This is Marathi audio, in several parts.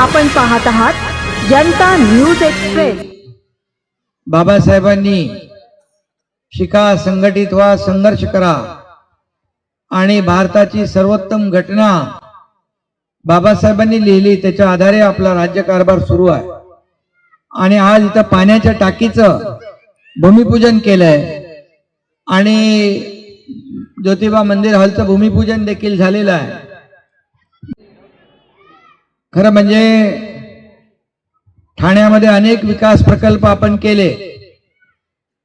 आपण पाहत आहात जनता न्यूज एक्सप्रेस. बाबासाहेबांनी शिका संघटित व्हा संघर्ष करा आणि भारताची सर्वोत्तम घटना बाबासाहेबांनी लिहिली त्याच्या आधारे आपला राज्यकारभार सुरू आहे. आणि आज इथं पाण्याच्या टाकीचं भूमिपूजन केलंय. आणि ज्योतिबा मंदिर हॉलचं भूमिपूजन देखील झालेलं आहे. खरं म्हणजे ठाण्यामध्ये अनेक विकास प्रकल्प आपण केले.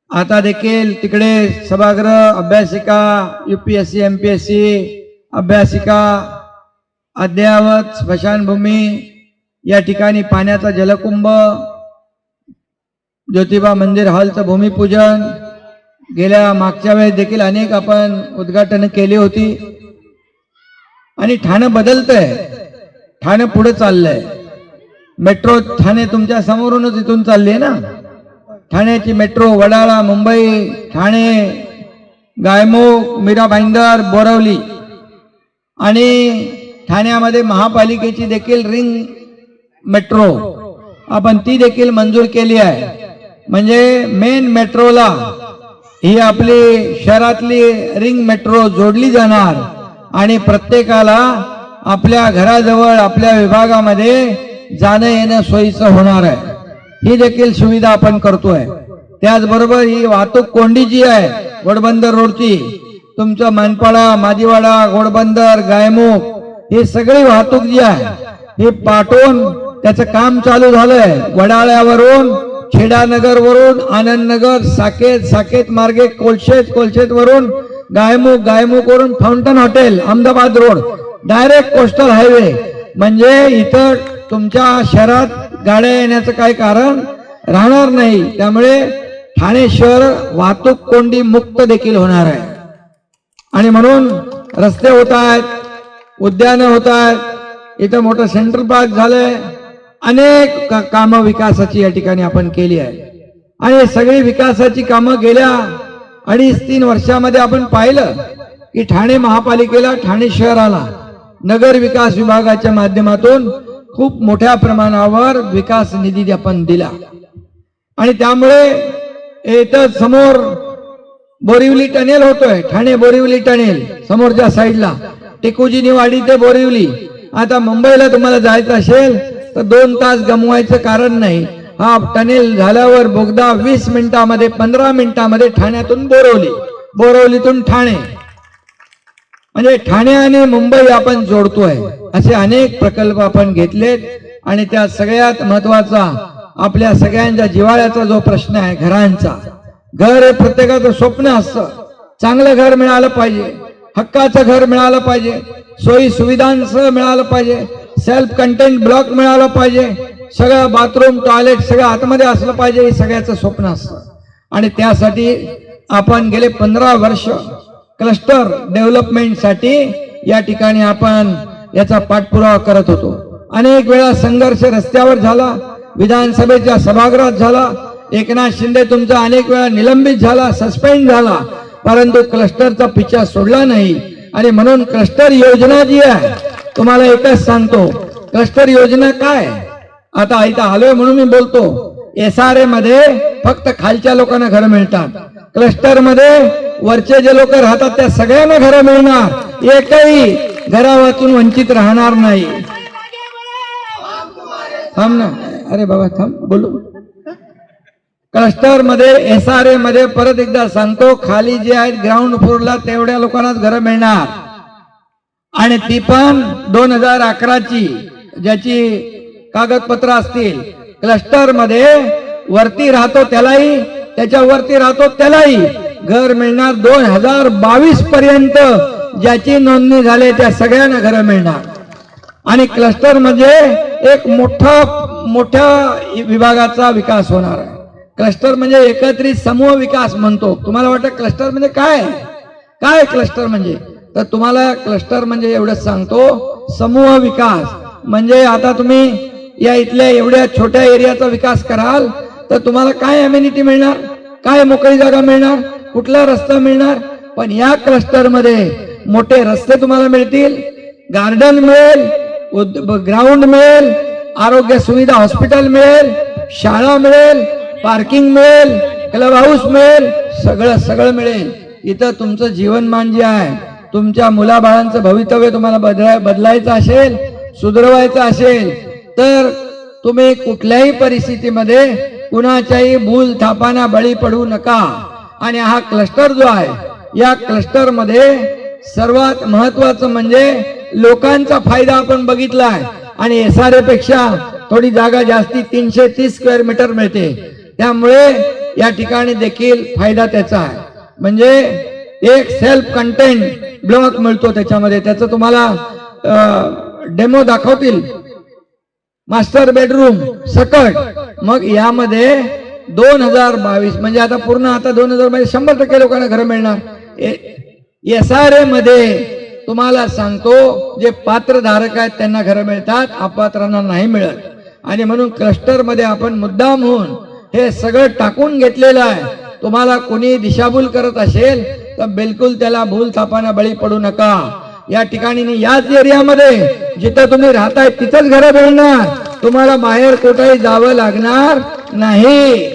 आता देखील तिकडे सभागृह अभ्यासिका युपीएससी एमपीएससी अभ्यासिका अद्ययावत स्मशानभूमी या ठिकाणी पाण्याचा जलकुंभ ज्योतिबा मंदिर हॉलचं भूमिपूजन गेल्या मागच्या वेळेस देखील अनेक आपण उद्घाटन केली होती. आणि ठाणं बदलतंय. ठाणे पुढे चाललंय. मेट्रो ठाणे तुमच्या समोरूनच इथून चालली आहे ना? ठाण्याची मेट्रो वडाळा मुंबई ठाणे गायमुख मीरा भाईंदर बोरवली. आणि ठाण्यामध्ये महापालिकेची देखील रिंग मेट्रो. आपण ती देखील मंजूर केली आहे. म्हणजे मेन मेट्रोला ही आपली शहरातली रिंग मेट्रो जोडली जाणार आणि प्रत्येकाला आपल्या घराजवळ आपल्या विभागामध्ये जाणं येणं सोयीचं होणार आहे. ही देखील सुविधा आपण करतोय. त्याचबरोबर ही वाहतूक कोंडी जी आहे घोडबंदर रोडची तुमचं मनपाडा माजीवाडा घोडबंदर गायमुख ही सगळी वाहतूक जी आहे ही पाठवून त्याचं काम चालू झालंय. वडाळ्यावरून खेडानगर वरून आनंदनगर साकेत साकेत मार्गे कोलशेत कोलशेत वरून गायमुख गायमुख वरून fountain hotel Ahmedabad road direct coastal highway म्हणजे इथं तुमच्या शहरात गाड्या येण्याचं काही कारण राहणार नाही. त्यामुळे ठाणे शहर वाहतूक कोंडी मुक्त देखील होणार आहे. आणि म्हणून रस्ते होत आहेत उद्यानं होत आहेत. इथं मोठं सेंट्रल पार्क झालंय. अनेक का- कामं विकासाची या ठिकाणी आपण केली आहे आणि सगळी विकासाची कामं गेल्या अडीच तीन वर्षामध्ये आपण पाहिलं की ठाणे महापालिकेला ठाणे शहराला नगर विकास विभागाच्या माध्यमातून खूप मोठ्या प्रमाणावर विकास निधी आपण दिला. आणि त्यामुळे येतच समोर बोरिवली टनेल होतोय. ठाणे बोरिवली टनेल समोरच्या साईडला. टेकुजी वाडी ते बोरिवली. आता मुंबईला तुम्हाला जायचं असेल तर दोन तास गमवायचं कारण नाही. हा टनेल झाल्यावर बोगदा वीस मिनिटामध्ये पंधरा मिनिटामध्ये ठाण्यातून बोरवली. बोरवलीतून ठाणे. म्हणजे ठाणे आणि मुंबई आपण जोडतोय असे अनेक प्रकल्प आपण घेतलेत आणि त्या सगळ्यात महत्त्वाचा आपल्या सगळ्यांच्या जिवाळ्याचा जो प्रश्न आहे घरांचा. घर हे प्रत्येकाचं स्वप्न असतं. चांगलं घर मिळालं पाहिजे हक्काचं घर मिळालं पाहिजे सोयी सुविधांचं मिळालं पाहिजे सेल्फ कंटेंट ब्लॉक मिळालं पाहिजे सगळं बाथरूम टॉयलेट सगळं आतमध्ये असलं पाहिजे हे सगळ्याचं स्वप्न असतं. आणि त्यासाठी आपण गेले पंधरा वर्ष क्लस्टर डेव्हलपमेंटसाठी या ठिकाणी आपण याचा पाठपुरावा करत होतो. अनेक वेळा संघर्ष रस्त्यावर झाला विधानसभेच्या सभागृहात झाला एकनाथ शिंदे तुमचा अनेक वेळा निलंबित झाला सस्पेंड झाला परंतु क्लस्टरचा पिछा सोडला नाही. आणि म्हणून क्लस्टर योजना जी आहे तुम्हाला एकच सांगतो क्लस्टर योजना काय? आता इथं आलोय म्हणून मी बोलतो एस आर ए मध्ये फक्त खालच्या लोकांना घरं मिळतात. क्लस्टरमध्ये वरचे जे लोक राहतात त्या सगळ्यांना घरं मिळणार. एकही घरा वाचून वंचित राहणार नाही. थांब ना. अरे बाबा थांब. बोलू. क्लस्टरमध्ये एस आर ए मध्ये परत एकदा सांगतो खाली जे आहेत ग्राउंड फ्लोरला तेवढ्या लोकांनाच घरं मिळणार. आणि ती पण दोन हजार अकराची ज्याची कागदपत्र असतील. क्लस्टरमध्ये वरती राहतो त्यालाही त्याच्यावरती राहतो त्यालाही. घर मिळणार दोन हजार बावीस पर्यंत ज्याची नोंदणी झाली त्या सगळ्यांना घर मिळणार. आणि क्लस्टर म्हणजे एक मोठा मोठ्या विभागाचा विकास होणार आहे. क्लस्टर म्हणजे एकत्रित समूह विकास म्हणतो. तुम्हाला वाटतं क्लस्टर म्हणजे काय? काय क्लस्टर म्हणजे? तर तुम्हाला क्लस्टर म्हणजे एवढंच सांगतो समूह विकास. म्हणजे आता तुम्ही या इथल्या एवढ्या छोट्या एरियाचा विकास कराल तर तुम्हाला काय अम्युनिटी मिळणार? काय मोकळी जागा मिळणार? कुठला रस्ता मिळणार? पण या क्लस्टरमध्ये मोठे रस्ते तुम्हाला मिळतील. गार्डन मिळेल ग्राउंड मिळेल आरोग्य सुविधा हॉस्पिटल मिळेल शाळा मिळेल पार्किंग मिळेल क्लब हाऊस मिळेल सगळं सगळं मिळेल. इथं तुमचं जीवनमान जे आहे तुमच्या मुलाबाळांचं भवितव्य तुम्हाला बदलाय बदलायचं असेल सुधरवायचं असेल तर तुम्ही कुठल्याही परिस्थितीमध्ये कुणाच्याही भूल थापाना बळी पडू नका. आणि हा क्लस्टर जो आहे या क्लस्टरमध्ये सर्वात महत्वाचं म्हणजे लोकांचा फायदा आपण बघितला आहे आणि एस आरपेक्षा थोडी जागा जास्ती तीनशे तीस स्क्वेअर मीटर मिळते. त्यामुळे या ठिकाणी देखील फायदा त्याचा आहे. म्हणजे एक सेल्फ कंटेंट ब्लॉक मिळतो त्याच्यामध्ये. त्याचं तुम्हाला डेमो दाखवतील. मास्टर बेडरूम सकट. मग यामध्ये दोन हजार बावीस म्हणजे आता पूर्ण आता दोन हजार बावीस शंभर टक्के लोकांना घरं मिळणार. एस आर ए मध्ये तुम्हाला सांगतो जे पात्रधारक आहेत त्यांना घरं मिळतात अपात्रांना नाही मिळत. आणि म्हणून क्लस्टरमध्ये आपण मुद्दाम होऊन हे सगळं टाकून घेतलेलं आहे. तुम्हाला कोणी दिशाभूल करत असेल तर बिलकुल त्याला भूल थापाना बळी पडू नका. या ठिकाणी याच एरियामध्ये जिथं तुम्ही राहताय तिथंच घरं मिळणार. तुम्हाला बाहेर कुठेही जावं लागणार नाही.